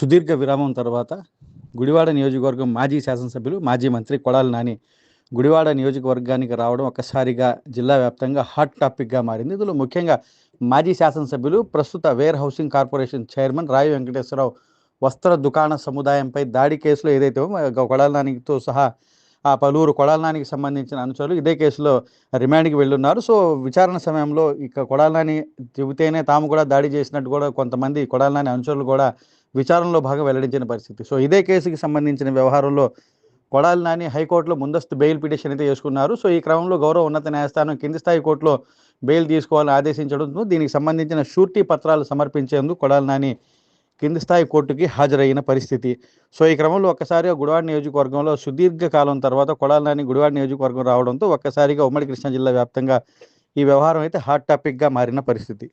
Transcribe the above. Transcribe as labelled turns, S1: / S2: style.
S1: సుదీర్ఘ విరామం తర్వాత గుడివాడ నియోజకవర్గం మాజీ శాసనసభ్యులు మాజీ మంత్రి కొడాలి నాని గుడివాడ నియోజకవర్గానికి రావడం ఒక్కసారిగా జిల్లా వ్యాప్తంగా హాట్ టాపిక్గా మారింది. ఇందులో ముఖ్యంగా మాజీ శాసనసభ్యులు ప్రస్తుత వేర్ హౌసింగ్ కార్పొరేషన్ చైర్మన్ రాయి వెంకటేశ్వరరావు వస్త్ర దుకాణ సముదాయంపై దాడి కేసులో ఏదైతే కొడాలి నానితో సహా ఆ పలువురు కొడాలనానికి సంబంధించిన అనుచరులు ఇదే కేసులో రిమాండ్కి వెళ్ళున్నారు. సో విచారణ సమయంలో ఇక కొడాలనాని చెబితేనే తాము కూడా దాడి చేసినట్టు కూడా కొంతమంది కొడాలనాని అనుచరులు కూడా విచారణలో భాగం వెల్లడించిన పరిస్థితి. సో ఇదే కేసుకి సంబంధించిన వ్యవహారంలో కొడాలి నాని హైకోర్టులో ముందస్తు బెయిల్ పిటిషన్ అయితే చేసుకున్నారు సో ఈ క్రమంలో గౌరవ ఉన్నత న్యాయస్థానం కింది స్థాయి కోర్టులో బెయిల్ తీసుకోవాలని ఆదేశించడంతో దీనికి సంబంధించిన షూరిటీ పత్రాలు సమర్పించేందుకు కొడాలి నాని కింది స్థాయి కోర్టుకి హాజరైన పరిస్థితి. సో ఈ క్రమంలో ఒక్కసారిగా గుడివాడ నియోజకవర్గంలో సుదీర్ఘ కాలం తర్వాత కొడాలి నాని గుడివాడ నియోజకవర్గం రావడంతో ఒక్కసారిగా ఉమ్మడి కృష్ణా జిల్లా వ్యాప్తంగా ఈ వ్యవహారం అయితే హాట్ టాపిక్గా మారిన పరిస్థితి.